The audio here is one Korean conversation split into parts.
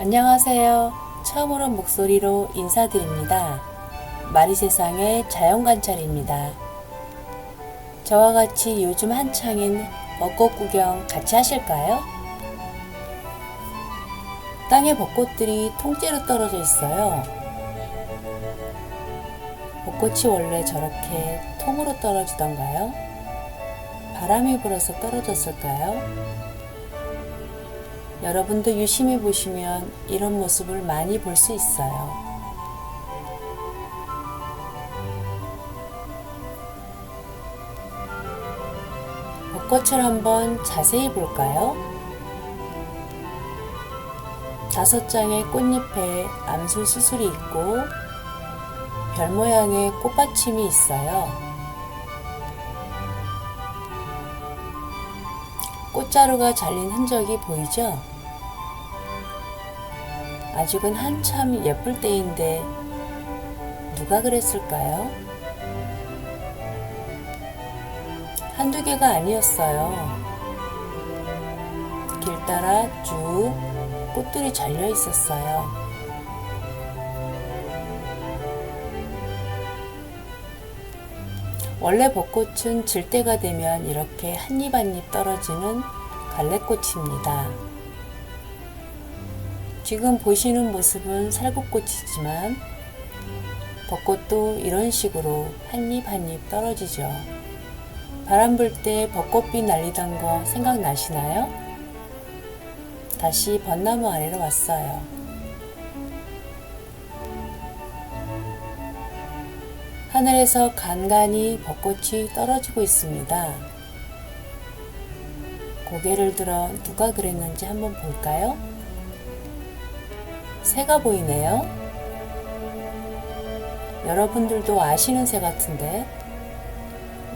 안녕하세요. 처음으로 목소리로 인사드립니다. 마리세상의 자연관찰입니다. 저와 같이 요즘 한창인 벚꽃 구경 같이 하실까요? 땅에 벚꽃들이 통째로 떨어져 있어요. 벚꽃이 원래 저렇게 통으로 떨어지던가요? 바람이 불어서 떨어졌을까요? 여러분도 유심히 보시면 이런 모습을 많이 볼 수 있어요. 벚꽃을 한번 자세히 볼까요? 다섯 장의 꽃잎에 암술 수술이 있고 별 모양의 꽃받침이 있어요. 꽃자루가 잘린 흔적이 보이죠? 아직은 한참 예쁠 때인데 누가 그랬을까요? 한두 개가 아니었어요. 길 따라 쭉 꽃들이 잘려 있었어요. 원래 벚꽃은 질 때가 되면 이렇게 한 입 한 입 떨어지는 갈래꽃입니다. 지금 보시는 모습은 살구꽃이지만 벚꽃도 이런 식으로 한 입 한 입 떨어지죠. 바람 불 때 벚꽃비 날리던 거 생각나시나요? 다시 벚나무 아래로 왔어요. 하늘에서 간간히 벚꽃이 떨어지고 있습니다. 고개를 들어 누가 그랬는지 한번 볼까요? 새가 보이네요. 여러분들도 아시는 새 같은데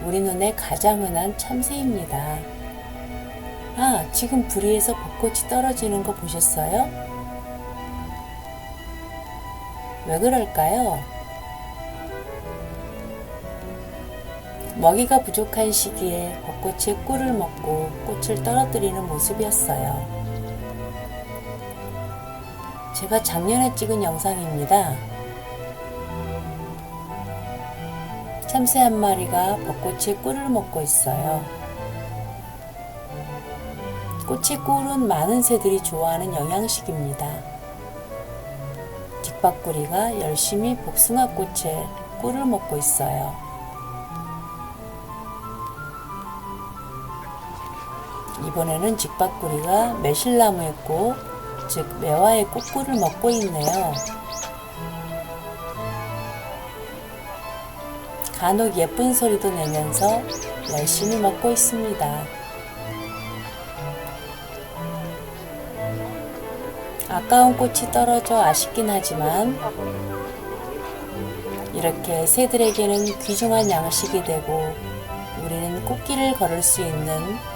우리 눈에 가장 흔한 참새입니다. 아, 지금 부리에서 벚꽃이 떨어지는 거 보셨어요? 왜 그럴까요? 먹이가 부족한 시기에 벚꽃이 꿀을 먹고 꽃을 떨어뜨리는 모습이었어요. 제가 작년에 찍은 영상입니다. 참새 한 마리가 벚꽃의 꿀을 먹고 있어요. 꽃의 꿀은 많은 새들이 좋아하는 영양식입니다. 뒷박구리가 열심히 복숭아꽃의 꿀을 먹고 있어요. 이번에는 직박구리가 매실나무의 꽃, 즉 매화의 꽃꿀을 먹고 있네요. 간혹 예쁜 소리도 내면서 열심히 먹고 있습니다. 아까운 꽃이 떨어져 아쉽긴 하지만 이렇게 새들에게는 귀중한 양식이 되고 우리는 꽃길을 걸을 수 있는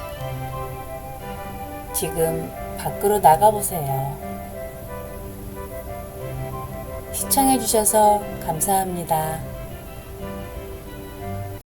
지금 밖으로 나가보세요. 시청해주셔서 감사합니다.